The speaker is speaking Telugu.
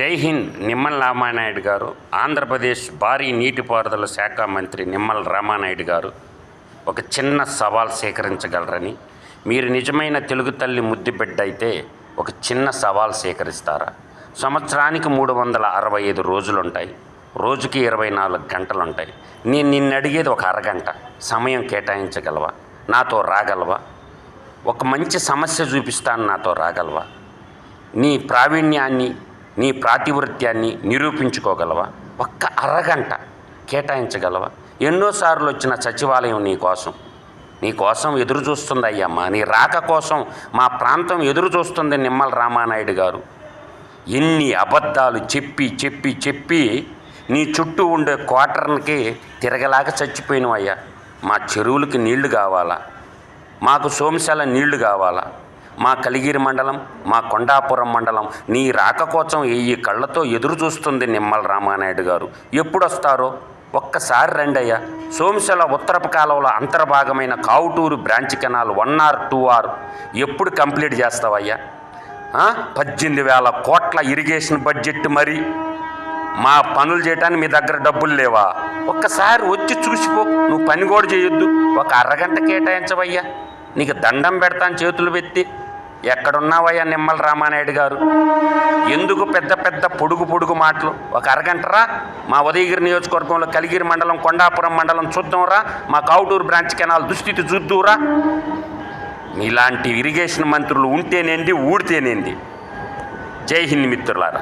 జై హింద్ నిమ్మల రామానాయుడు గారు ఆంధ్రప్రదేశ్ భారీ నీటిపారుదల శాఖ మంత్రి నిమ్మల రామానాయుడు గారు ఒక చిన్న సవాల్ స్వీకరించగలరని మీరు నిజమైన తెలుగు తల్లి ముద్దుబిడ్డ అయితే ఒక చిన్న సవాల్ స్వీకరిస్తారా సంవత్సరానికి మూడు వందల అరవై ఐదు రోజులు ఉంటాయి రోజుకి ఇరవై నాలుగు గంటలు ఉంటాయి నేను నిన్ను అడిగేది ఒక అరగంట. సమయం కేటాయించగలవా? నాతో రాగలవా? ఒక మంచి సమస్య చూపిస్తాను నాతో రాగలవా? నీ ప్రావీణ్యాన్ని నీ ప్రాతివృత్యాన్ని నిరూపించుకోగలవా? ఒక్క అరగంట కేటాయించగలవా? ఎన్నోసార్లు వచ్చిన సచివాలయం నీ కోసం. నీ కోసం ఎదురు చూస్తుంది అయ్యమ్మ. నీ రాక కోసం మా ప్రాంతం ఎదురు చూస్తుంది నిమ్మల రామానాయుడు గారు. ఎన్ని అబద్ధాలు చెప్పి చెప్పి చెప్పి నీ చుట్టూ ఉండే క్వార్టర్కి తిరగలాగ చచ్చిపోయినవయ్యా. మా చెరువులకి నీళ్ళు కావాలా? మాకు సోమశాల నీళ్ళు కావాలా? మా కలిగిరి మండలం మా కొండాపురం మండలం నీ రాక కోసం ఈ కళ్ళతో ఎదురు చూస్తుంది నిమ్మల రామానాయుడు గారు. ఎప్పుడొస్తారో? ఒక్కసారి రండి అయ్యా సోమశల ఉత్తరపు కాలంలో అంతర్భాగమైన Kavuturu branch canal one R two R ఎప్పుడు కంప్లీట్ చేస్తావయ్యా? పద్దెనిమిది వేల కోట్ల ఇరిగేషన్ బడ్జెట్ మరి. మా పనులు చేయడానికి మీ దగ్గర డబ్బులు లేవా? ఒక్కసారి వచ్చి చూసిపో. నువ్వు పని కూడా చేయొద్దు. ఒక అరగంట కేటాయించవయ్యా. నీకు దండం పెడతాను చేతులు పెట్టి. ఎక్కడున్నావయ్యా నిమ్మల రామానాయుడు గారు? ఎందుకు పెద్ద పెద్ద పొడుగు పొడుగు మాటలు? ఒక అరగంటరా మా ఉదయగిరి నియోజకవర్గంలో కలిగిరి మండలం కొండాపురం మండలం చూద్దాంరా మా కావుటూరు బ్రాంచ్ కెనాల్ దుస్థితి చూద్దురా మీలాంటి ఇరిగేషన్ మంత్రులు ఉంటేనేంది ఊడితేనేంది? జై హింద్ మిత్రులారా.